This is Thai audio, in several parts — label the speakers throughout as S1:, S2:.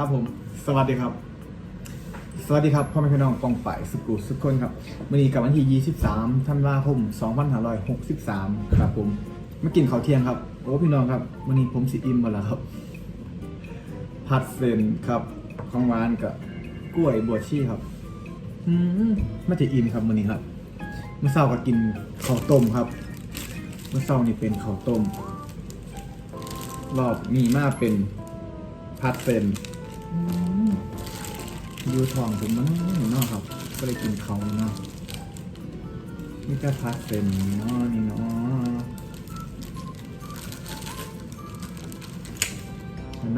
S1: ครับผมสวัสดีครับ สวัสดีครับพ่อแม่พี่น้องกองฝ่ายสุกุสุกคนครับวันนี้กับวันที่ 23 ธันวาคม 2563 ครับผมมากินข้าวเที่ยงครับโอ้พี่น้องครับวันนี้ผมสิอิ่มมาแล้วครับผัดเส้นครับของหวานกับกล้วยบวชชีครับอืมไม่จะอิ่มครับวันนี้ครับเมื่อเช้าก็กินข้าวต้มครับ เมื่อเช้านี่เป็นข้าวต้ม รอบมีมาเป็นผัดเส้น อืมอยู่ท้องผมมันเนาะครับ ก็เลยกินเขาวเนาะนี่ก็ผัดเส้นเนาะนี่เนาะ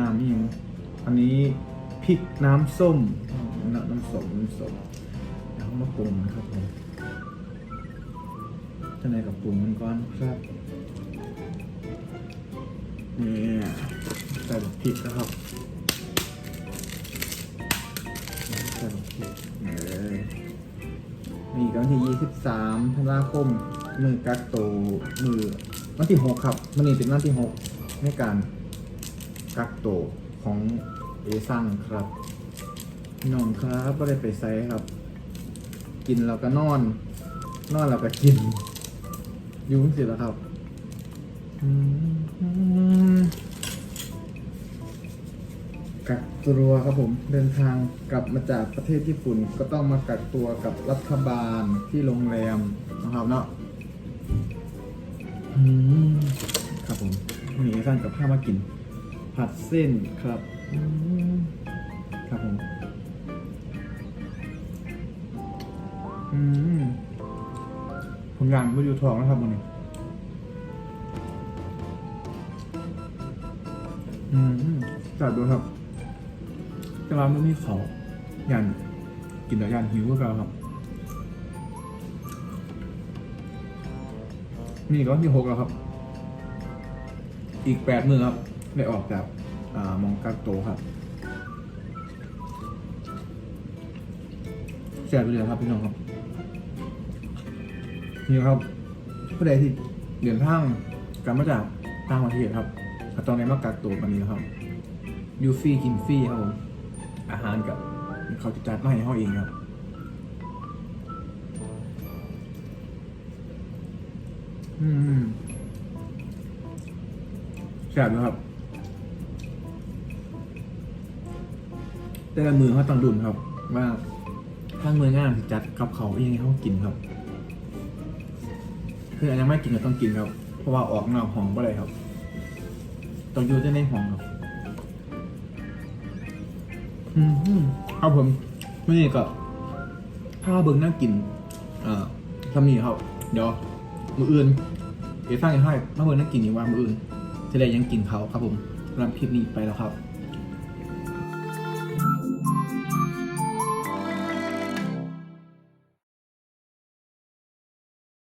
S1: น้ำนี่ยังอันนี้พริกน้ำส้มน้ำน้ำส้มน้ำส้มแล้วมาปรุงนะครับผมจะไหนกับปรุงมันก่อนครับนี่ใส่บักพริกนะครับ วันที่ยี่สิบสามธันวาคม มือกักโตวมือวันที่หกครับมันนี่เป็นวันที่หกในการกักโตวของเอซังครับน้องครับก็ได้ไปไซครับ กินแล้วก็นอน นอนแล้วก็กิน อยุ่งสิแล้วครับ อืม กักตัวครับผมเดินทางกลับมาจากประเทศญี่ปุ่น ก็ต้องมากักตัวกับรัฐบาลที่โรงแรมนะครับเนาะครับผมวันนี้สั่งกับข้าวมากิน ผัดเส้นครับครับผมอืมผมอยากมาอยู่ทองนะครับวันนี้อืมจัดดูครับ แต่ร้านไม่มีเขายันกินแต่ยันหิวก็แล้วครับ นี่ก็ที่หกแล้วครับ อีกแปดมือครับ ได้ออกจากมองกักโตครับแจกไปเลยครับพี่น้องครับ นี่ครับผู้ใดที่เดินทางกลับมาจากต่างประเทศครับตองได้มากักตัวกันนี้ครับยูฟรีกินฟรีครับผม อาหารกับเขาจะจัดมาให้เขาเองครับอืมแซ่บนะครับ แต่ละมือเขาต้องดุนครับ ว่าทางมืองานสิจัดกับเขาวยังไงเขากินครับ คืออันยังไม่กินก็ต้องกินครับ เพราะว่าออกนอกห้องก็เลยครับ ต้องอยู่แต่ในห้องครับ อืมครับผมไม่นี่ก็ข้าเบิ้งน่ากิน เอ่อทำนี่ครับ เดี๋ยวมืออื่นเดี๋ยวสร้างให้มาเบิ้งน่ากินอีกว่ามืออื่นจะได้ยังกินเขาครับผมรับคลิปนี้ไปแล้วครับ